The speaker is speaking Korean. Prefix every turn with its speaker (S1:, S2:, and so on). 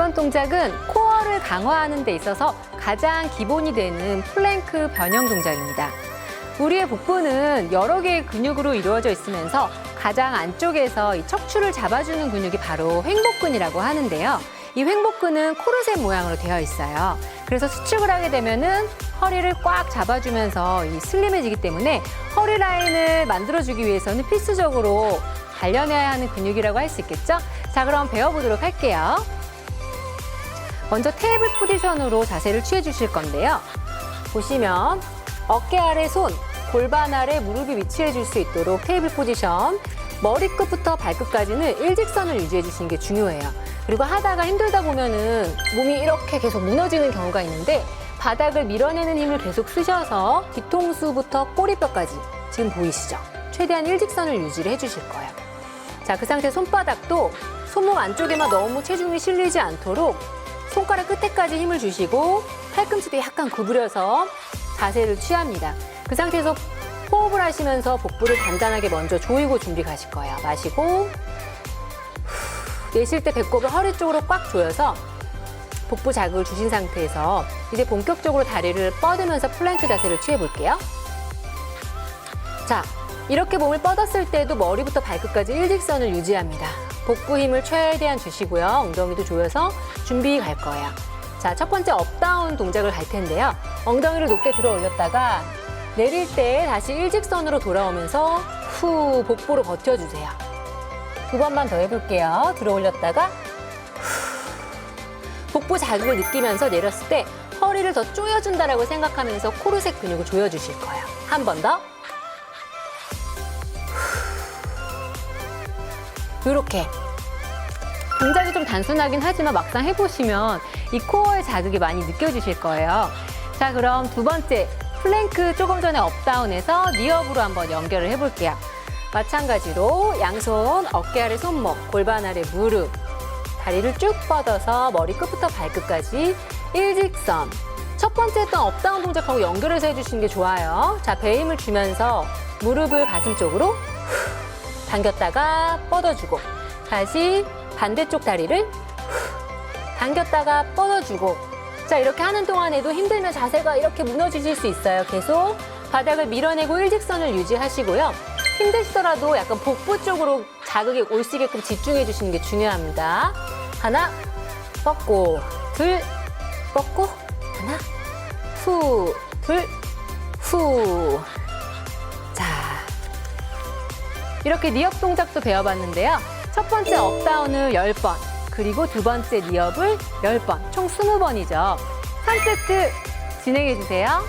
S1: 이번 동작은 코어를 강화하는 데 있어서 가장 기본이 되는 플랭크 변형 동작입니다. 우리의 복부는 여러 개의 근육으로 이루어져 있으면서 가장 안쪽에서 이 척추를 잡아주는 근육이 바로 횡복근이라고 하는데요. 이 횡복근은 코르셋 모양으로 되어 있어요. 그래서 수축을 하게 되면은 허리를 꽉 잡아주면서 이 슬림해지기 때문에 허리 라인을 만들어주기 위해서는 필수적으로 단련해야 하는 근육이라고 할 수 있겠죠? 자, 그럼 배워보도록 할게요. 먼저 테이블 포지션으로 자세를 취해 주실 건데요. 보시면 어깨 아래 손, 골반 아래 무릎이 위치해 줄 수 있도록 테이블 포지션, 머리끝부터 발끝까지는 일직선을 유지해 주시는 게 중요해요. 그리고 하다가 힘들다 보면은 몸이 이렇게 계속 무너지는 경우가 있는데 바닥을 밀어내는 힘을 계속 쓰셔서 뒤통수부터 꼬리뼈까지 지금 보이시죠? 최대한 일직선을 유지를 해주실 거예요. 자, 그 상태 손바닥도 손목 안쪽에만 너무 체중이 실리지 않도록 손가락 끝에까지 힘을 주시고 팔꿈치도 약간 구부려서 자세를 취합니다. 그 상태에서 호흡을 하시면서 복부를 단단하게 먼저 조이고 준비 가실 거예요. 마시고 후, 내쉴 때 배꼽을 허리 쪽으로 꽉 조여서 복부 자극을 주신 상태에서 이제 본격적으로 다리를 뻗으면서 플랭크 자세를 취해 볼게요. 자, 이렇게 몸을 뻗었을 때도 머리부터 발끝까지 일직선을 유지합니다. 복부 힘을 최대한 주시고요. 엉덩이도 조여서 준비 갈 거예요. 자, 첫 번째 업다운 동작을 갈 텐데요. 엉덩이를 높게 들어 올렸다가 내릴 때 다시 일직선으로 돌아오면서 후 복부로 버텨주세요. 두 번만 더 해볼게요. 들어 올렸다가 후. 복부 자극을 느끼면서 내렸을 때 허리를 더 조여준다라고 생각하면서 코르셋 근육을 조여주실 거예요. 한 번 더. 이렇게 동작이 좀 단순하긴 하지만 막상 해보시면 이 코어의 자극이 많이 느껴지실 거예요. 자, 그럼 두 번째 플랭크 조금 전에 업다운해서 니업으로 한번 연결을 해볼게요. 마찬가지로 양손 어깨 아래 손목, 골반 아래 무릎, 다리를 쭉 뻗어서 머리 끝부터 발끝까지 일직선. 첫 번째 했던 업다운 동작하고 연결해서 해주시는 게 좋아요. 자, 배 힘을 주면서 무릎을 가슴 쪽으로 후, 당겼다가 뻗어주고 다시 반대쪽 다리를 후, 당겼다가 뻗어주고 자 이렇게 하는 동안에도 힘들면 자세가 이렇게 무너지실 수 있어요. 계속 바닥을 밀어내고 일직선을 유지하시고요. 힘드시더라도 약간 복부 쪽으로 자극이 올 수 있게끔 집중해 주시는 게 중요합니다. 하나 뻗고 둘 뻗고 하나 후 둘 후. 자 이렇게 니업 동작도 배워봤는데요. 첫 번째 업다운을 10번, 그리고 두 번째 니업을 10번, 총 20번이죠. 3세트 진행해 주세요.